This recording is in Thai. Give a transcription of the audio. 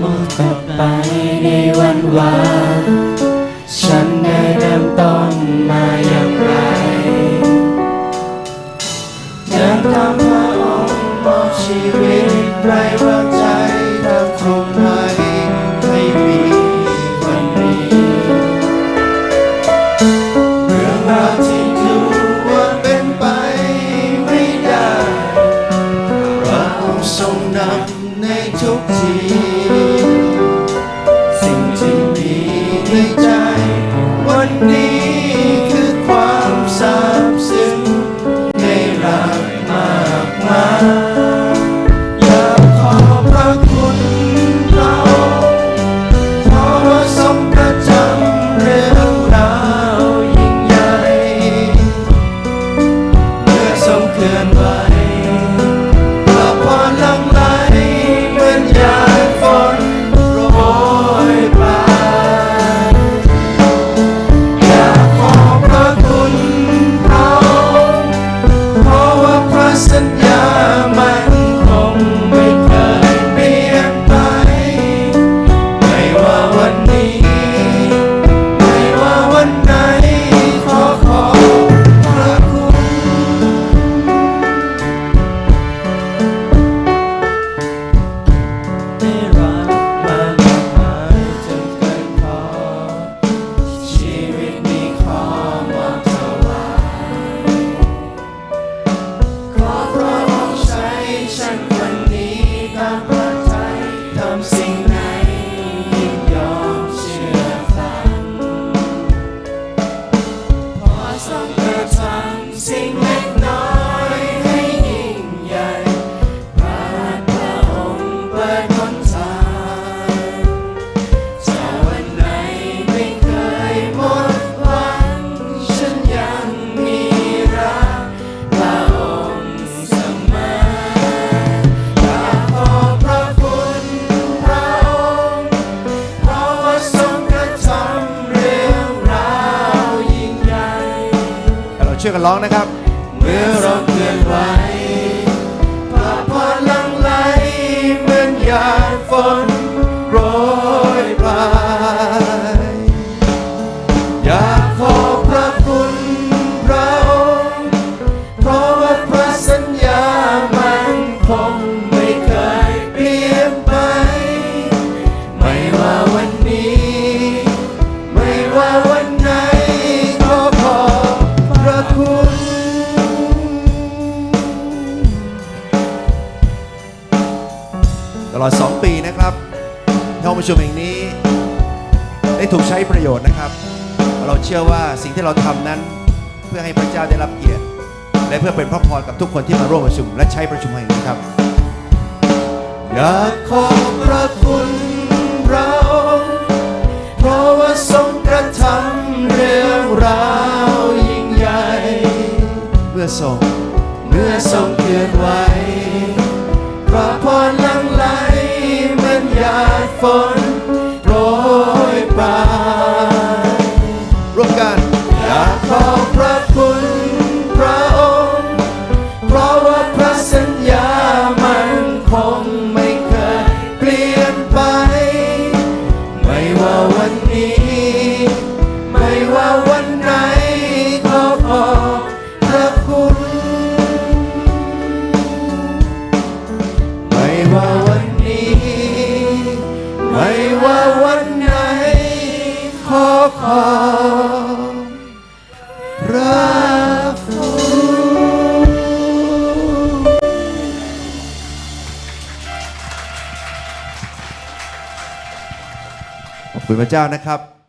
หมดต่อไปในวันวานฉันได้เริ่มต้นมาอย่างไร เดินตามพระองค์บอกชีวิตไร้วางใจตั้งคงไว้ให้มีวันนี้เรื่องราวที่ดูว่าเป็นไปไม่ได้พระองค์ทรงนำ ในทุกที สิ่งที่มีในใจ วันนี้ นี้ตามพระทัยทำสิ่ง ช่วยกันร้องนะครับ เมื่อเราเคลื่อนไหวพระพรลังไหลเหมือนหยาดฝน ปีนะครับห้องประชุมแห่งนี้ ได้ถูกใช้ประโยชน์นะครับ เราเชื่อว่าสิ่งที่เราทำนั้น เพื่อให้พระเจ้าได้รับเกียรติ และเพื่อเป็นพระพรกับทุกคนที่มาร่วมประชุม และใช้ประชุมแห่งนี้ครับอยากขอบพระคุณพระองค์เพราะว่าทรงกระทำเรื่องราวยิ่งใหญ่เมื่อทรงเมื่อทรงเคลื่อนไหวพระพร ฝนโปรยปลายร่วมกันอยากขอบพระคุณพระองค์ เพราะว่าพระสัญญามันคงไม่เคยเปลี่ยนไป ไม่ว่าวัน ไม่ว่าวันไหน ขอขอพระคุณขอบคุณพระเจ้านะครับ